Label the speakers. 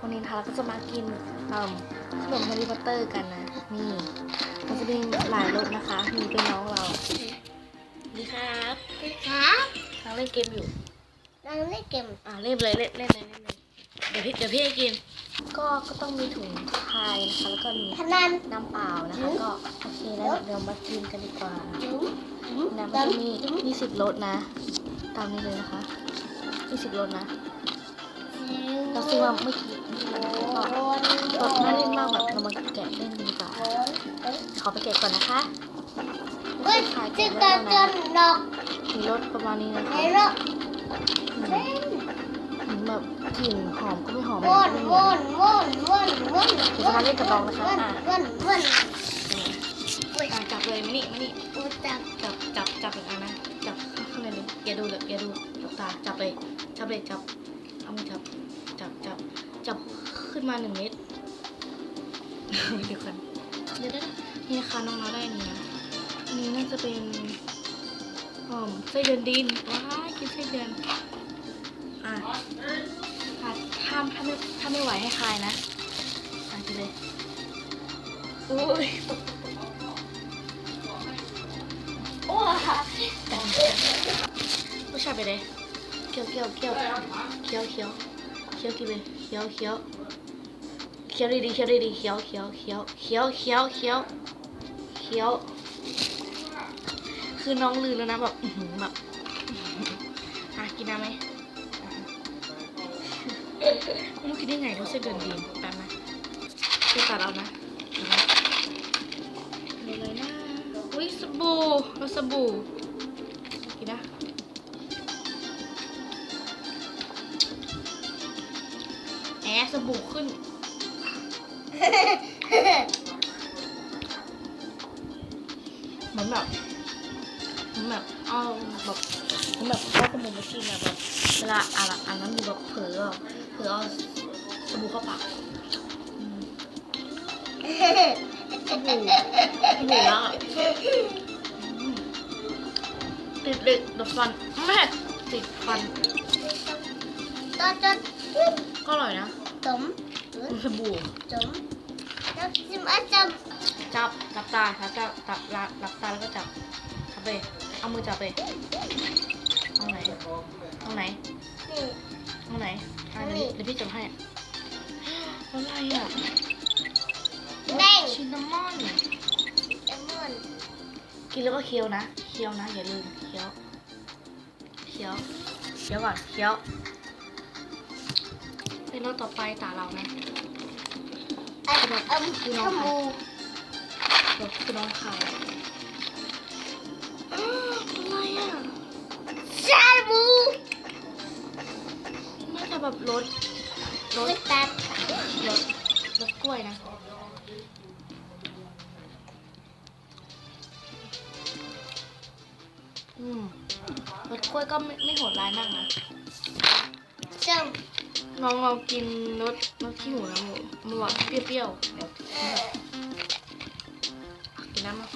Speaker 1: วันนี้นะคะเราก็จะมากินเอ่อขนมแฮร์รี่พอตเตอร์กันนะ นี่ มันจะมีหลายรสนะคะ มีเป็นน้องเรานี่ครับ
Speaker 2: ครับ
Speaker 1: กำลังเล่นเกมอยู่
Speaker 2: เราเล่นเกม
Speaker 1: อ่าเล่นเลยเล่นเล่นเลยเล่นเลยเดี๋ยวพี่เดี๋ยวพี่ให้กิน ก็ก็ต้องมีถุงพายนะคะแล้วก็มี
Speaker 2: พนัน
Speaker 1: น้ำเปล่านะคะก็โอเคแล้วเดี๋ยวมากินกันดีกว่า
Speaker 2: จุ๊บ
Speaker 1: นะมันจะมีมีสิบรสนะ ตามนี้เลยนะคะมีสิบรสนะ เราซื้อมาเมื่อกี้ก็รสน่าเล่นมากแบบเรามาแกะเล่นดีกว่าขอไปแกะก่อนนะคะ
Speaker 2: เฮ้ย
Speaker 1: ถ่าย
Speaker 2: จะ
Speaker 1: แกะ
Speaker 2: ก
Speaker 1: ไว้
Speaker 2: ระ
Speaker 1: แล้ว
Speaker 2: จ
Speaker 1: นะ
Speaker 2: นดอก
Speaker 1: มีรสประมาณนี้นะ
Speaker 2: ไหน
Speaker 1: คะ
Speaker 2: รอก
Speaker 1: อืม
Speaker 2: เล่น
Speaker 1: ถึงแบบกลิ่นหอมก็ไม่หอม
Speaker 2: วน
Speaker 1: ไม่
Speaker 2: ว
Speaker 1: เหมือน
Speaker 2: นวนวนวน
Speaker 1: เดี๋ยวจะมาเล่นกับน้องนะคะอะ
Speaker 2: วนวน
Speaker 1: อะจับเลยมานี่มานี่
Speaker 2: อูจับ
Speaker 1: จับจับจับอีกอันนะจับข้างในเลยอย่าดูเลยอย่าดูจับตาจับเลยจับเลยจับ เอามือจับจับจับจับขึ้นมาหนึ่งเมตรเดี๋ยวกันเดี๋ยวได้นี่นะคะน้องๆได้อันนี้นะอันนี้น่าจะเป็นอ๋อมไส้เดือนดินว้ายกินไส้เดือนอะอะถ้าถ้าไม่ถ้าไม่ไหวให้คลายนะอะกินเลยอุ้ยตกโอ้แต่ผู้ชายไปเลยเคี้ยวเคี้ยวเคี้ยวเคี้ยวเคี้ยวเคี้ยวกินเลยเคี้ยวเคี้ยวเคี้ยวดีๆเคี้ยวดีๆเคี้ยวเคี้ยวเคี้ยวเคี้ยวเคี้ยวเคี้ยวเคี้ยว คือน้องลืมแล้วนะแบบแบบอะกินน้ำไหมอะไม่รู้คิดได้ไงเขาเส้เดินดีแป๊บนะจะตัดเอานะเดี๋ยวนะเลยเลยนะอุ้ยสบู่เราสบู่ สบู่ขึ้น เหมือนแบบเหมือนแบบเอาแบบเหมือนแบบเอาสบู่มากินอะแบบเวลาอ่านอ่านน้ำมีแบบเผลออะเผลอเอาสบู่เข้าปากอืมสบู่สบู่แล้วอะติดเหล็กดับฟันแม่ติดฟัน
Speaker 2: ตัวจน
Speaker 1: ก็อร่อยนะ
Speaker 2: จม
Speaker 1: สบู่
Speaker 2: จมแล้วจิมอาจับ
Speaker 1: จับหลับตาครับจับตับหลับหลับตาแล้วก็จับจับไปเอามือจับไปเอาไหนเอาไหน
Speaker 2: นี่
Speaker 1: เอาไหนอะเดี๋ยว
Speaker 2: นี่
Speaker 1: เดี๋ยวพี่จับให้อะไรอะ
Speaker 2: แดง
Speaker 1: ชินนามอน
Speaker 2: เลมอน
Speaker 1: กินแล้วก็เคี้ยวนะเคี้ยวนะอย่าลืมเคี้ยวเคี้ยวเคี้ยวก่อนเคี้ยว เป็นรอบต่อไปตาเรานะ
Speaker 2: อันอันขมู
Speaker 1: รถคือน้องขายอะไรอะ
Speaker 2: ชาบู
Speaker 1: น่าจะแบบรถรถ
Speaker 2: ไม่ตัด
Speaker 1: รถรถกล้วยนะอืมรถกล้วยก็ไม่ไม่โหดร้ายมากนะ
Speaker 2: จม
Speaker 1: น้องเรากินรสรสขี้หูนะหมูมันหวานเปรี้ยวๆแบบกินน้ำมา